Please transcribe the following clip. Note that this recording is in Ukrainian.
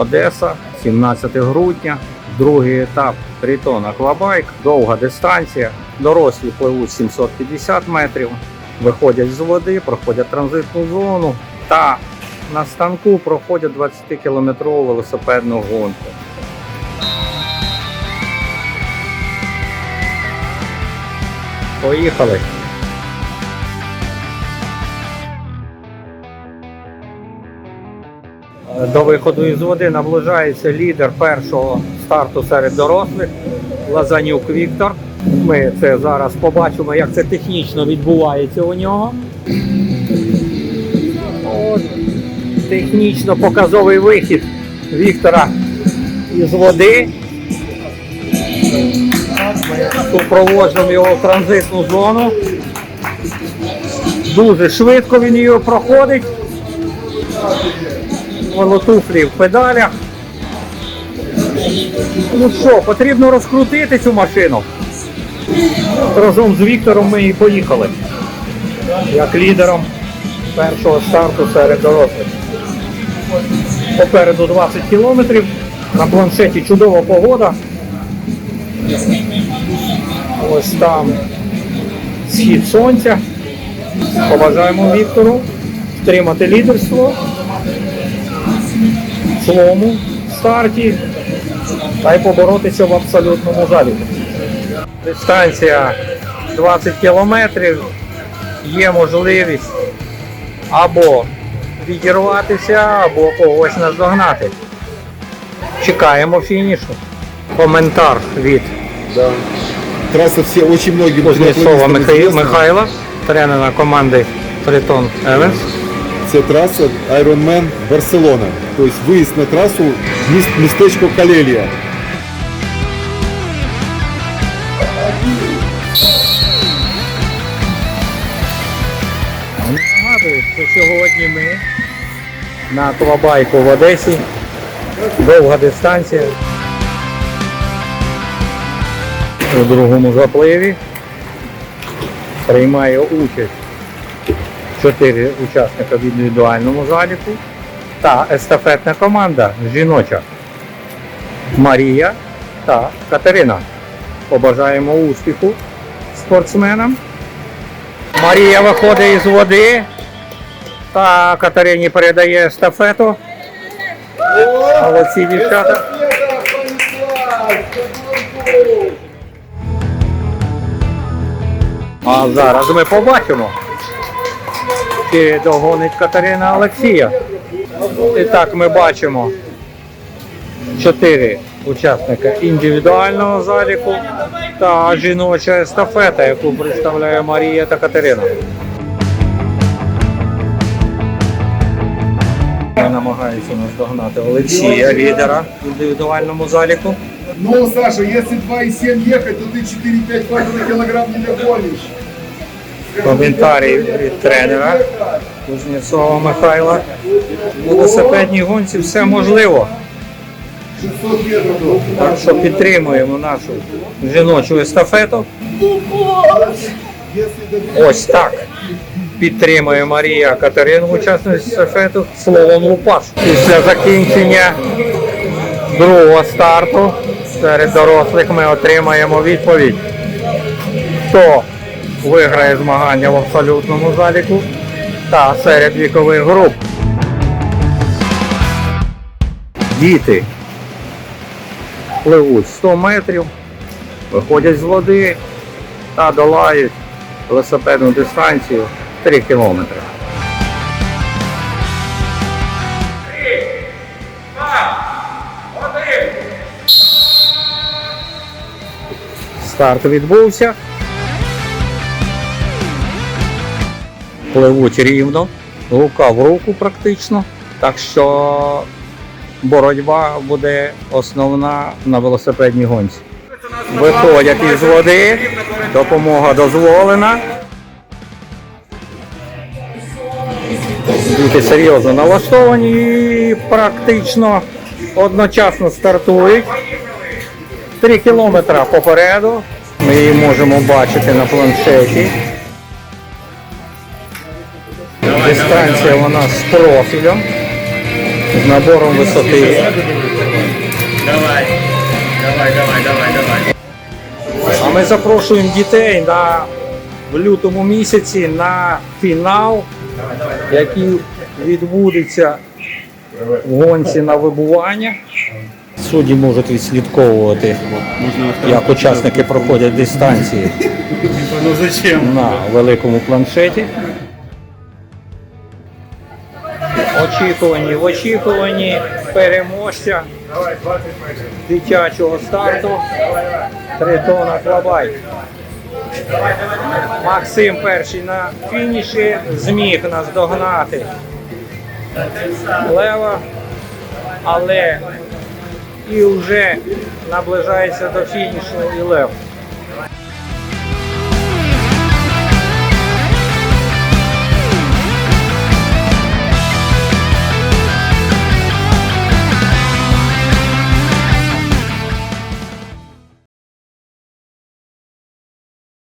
Одеса, 17 грудня, другий етап Тритон Аквабайк, довга дистанція. Дорослі пливуть 750 метрів, виходять з води, проходять транзитну зону та на станку проходять 20-кілометрову велосипедну гонку. Поїхали! До виходу із води наближається лідер першого старту серед дорослих Лазанюк Віктор. Ми це зараз побачимо, як це технічно відбувається у нього. От, технічно показовий вихід Віктора із води. Ми супроводжуємо його в транзитну зону. Дуже швидко він її проходить. Волотуфлі в педалях. Ну що, потрібно розкрутити цю машину. Разом з Віктором ми і поїхали. Як лідером першого старту серед дорослих. Попереду 20 кілометрів. На планшеті чудова погода. Ось там схід сонця. Побажаємо Віктору втримати лідерство в старті та й поборотися в абсолютному заліку. Дистанція 20 кілометрів. Є можливість або відірватися, або когось наздогнати. Чекаємо фінішу. Коментар від Да. Трасса все, очень многим Кузнєцова Михайла, тренера команди Тритон Евенс. Це трасса Ironman Барселона. То есть выезд на міс- містечко Калелія. Сьогодні ми на аквабайку в Одесі. Довга дистанція. У другому запливі приймає участь чотири учасника в індивідуальному заліку та естафетна команда жіноча Марія та Катерина. Побажаємо успіху спортсменам. Марія виходить із води та Катерині передає естафету. Молодці дівчата. А зараз ми побачимо, чи догонить Катерина Олексія. І так ми бачимо чотири учасника індивідуального заліку та жіноча естафета, яку представляє Марія та Катерина. Намагаються наздогнати Олексія, лідера в індивідуальному заліку. Ну, Саша, если 2,7 ехать, то ты 4-5 квадратных килограмм не догонишь. Коментарі від тренера Кузнєцова Михайла. У велосипедній гонці все можливо. Так що підтримуємо нашу жіночу естафету. Ось так. Підтримує Марія Катерину учасницю естафету словом Лупаш. Після закінчення другого старту серед дорослих ми отримаємо відповідь, хто виграє змагання в абсолютному заліку та серед вікових груп. Діти пливуть 100 метрів, виходять з води та долають велосипедну дистанцію 3 кілометри. Старт відбувся. Пливуть рівно, рука в руку практично. Так що боротьба буде основна на велосипедній гонці. Виходять із води, допомога дозволена. Діти серйозно налаштовані і практично одночасно стартують. Три кілометри попереду. Ми її можемо бачити на планшеті. Дистанція вона з профілем. з набором висоти. Давай. Давай, давай, давай, давай. А ми запрошуємо дітей на в лютому місяці на фінал, який відбудеться в гонці на вибування. Судді можуть відслідковувати, як учасники проходять дистанції Ну на великому планшеті. Очікувані, в очікуванні переможця дитячого старту Тритон Аквабайк. Максим перший на фініші зміг нас догнати. Лева, але і вже наближається до фінішу і Лев.